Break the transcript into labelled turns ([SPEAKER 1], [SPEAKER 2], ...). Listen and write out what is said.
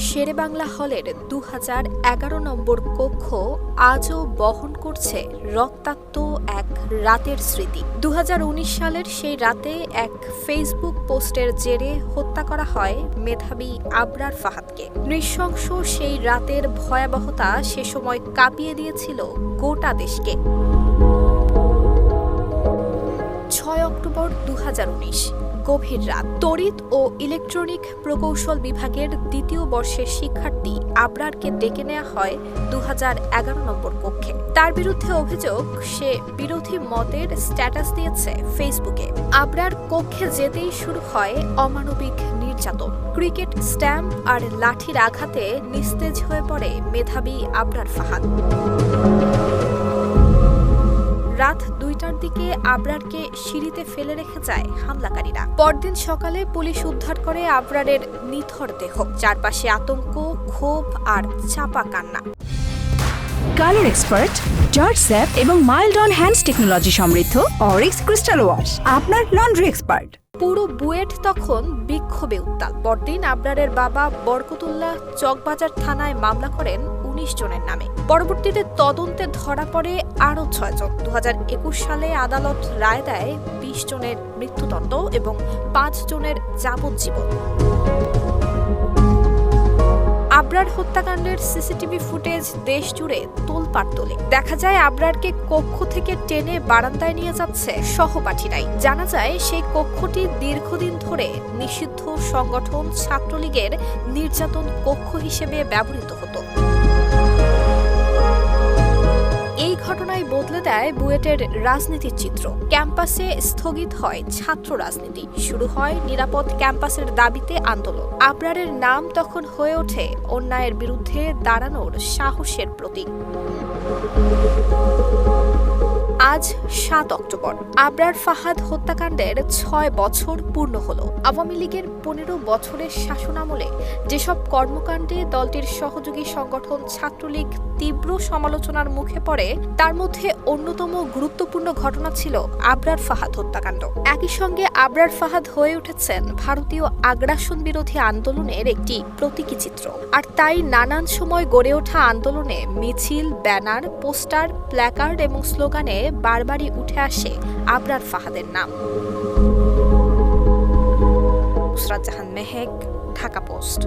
[SPEAKER 1] শেরেবাংলা হলের দু এগারো নম্বর কক্ষ আজও বহন করছে রক্তাক্ত এক রাতের স্মৃতি। দু হাজার উনিশ সালের সেই রাতে এক ফেসবুক পোস্টের জেরে হত্যা করা হয় মেধাবী আবরার ফাহাদকে। নৃশংস সেই রাতের ভয়াবহতা সে সময় কাঁপিয়ে দিয়েছিল গোটা দেশকে। ছয় অক্টোবর দু হাজার উনিশ গভীর রাত। তড়িৎ ও ইলেকট্রনিক প্রকৌশল বিভাগের দ্বিতীয় বর্ষের শিক্ষার্থী আবরারকে ডেকে নেওয়া হয় দু হাজার এগারো নম্বর কক্ষে। তার বিরুদ্ধে অভিযোগ, সে বিরোধী মতের স্ট্যাটাস দিয়েছে ফেসবুকে। আবরার কক্ষে যেতেই শুরু হয় অমানবিক নির্যাতন। ক্রিকেট স্ট্যাম্প আর লাঠির আঘাতে নিস্তেজ হয়ে পড়ে মেধাবী আবরার ফাহাদ। দুইটার দিকে আবরারকে সিঁড়িতে ফেলে রেখে যায় হামলাকারীরা। পরদিন সকালে পুলিশ উদ্ধার করে আবরারের নিথর দেহ। চারপাশে আতঙ্ক ক্ষোভ আর চাপা কান্না।
[SPEAKER 2] কালার এক্সপার্ট জর্জ স্যাপ এবং মাইল্ড অন হ্যান্ডস টেকনোলজি সমৃদ্ধ অরিক্স ক্রিস্টাল ওয়াশ আপনার লন্ড্রি এক্সপার্ট।
[SPEAKER 1] পুরো বুয়েট তখন বিক্ষোভে উত্তাল। পরদিন আবরারের বাবা বরকতুল্লাহ চকবাজার থানায় মামলা করেন উনিশ জনের নামে। পরবর্তীতে তদন্তে ধরা পড়ে আরও ছয়জন দু একুশ সালে আদালত রায় দেয় বিশ জনের মৃত্যুদণ্ড এবং পাঁচ জনের যাবজ্জীবন। আবরার হত্যাকাণ্ডের সিসিটিভি ফুটেজ দেশ জুড়ে তোলপাড় তোলে। দেখা যায় আবরারকে কক্ষ থেকে টেনে বারান্দায় নিয়ে যাচ্ছে সহপাঠীরাই। জানা যায় সেই কক্ষটি দীর্ঘদিন ধরে নিষিদ্ধ সংগঠন ছাত্রলীগের নির্যাতন কক্ষ হিসেবে ব্যবহৃত হতো। ঘটনায় বদলে দেয় বুয়েটের রাজনীতির চিত্র। ক্যাম্পাসে স্থগিত হয় ছাত্র রাজনীতি। শুরু হয় নিরাপদ ক্যাম্পাসের দাবিতে আন্দোলন। আবরারের নাম তখন হয়ে ওঠে অন্যায়ের বিরুদ্ধে দাঁড়ানোর সাহসের প্রতীক। আজ সাত অক্টোবর। আবরার ফাহাদ হত্যাকাণ্ডের ছয় বছর পূর্ণ হল। আওয়ামী লীগের পনেরো বছরের শাসনামলে যেসব কর্মকাণ্ডে দলটির সহযোগী সংগঠন ছাত্রলীগ তীব্র সমালোচনার মুখে পড়ে, তার মধ্যে অন্যতম গুরুত্বপূর্ণ ঘটনা ছিল আবরার ফাহাদ হত্যাকাণ্ড। একই সঙ্গে আবরার ফাহাদ হয়ে উঠেছেন ভারতীয় আগ্রাসন বিরোধী আন্দোলনের একটি প্রতীকী চিত্র। আর তাই নানান সময় গড়ে ওঠা আন্দোলনে মিছিল, ব্যানার, পোস্টার, প্ল্যাকার্ড এবং স্লোগানে বারবারই উঠে আসে আবরার ফাহাদের নাম। জাহান মেহেক, ঢাকা পোস্ট।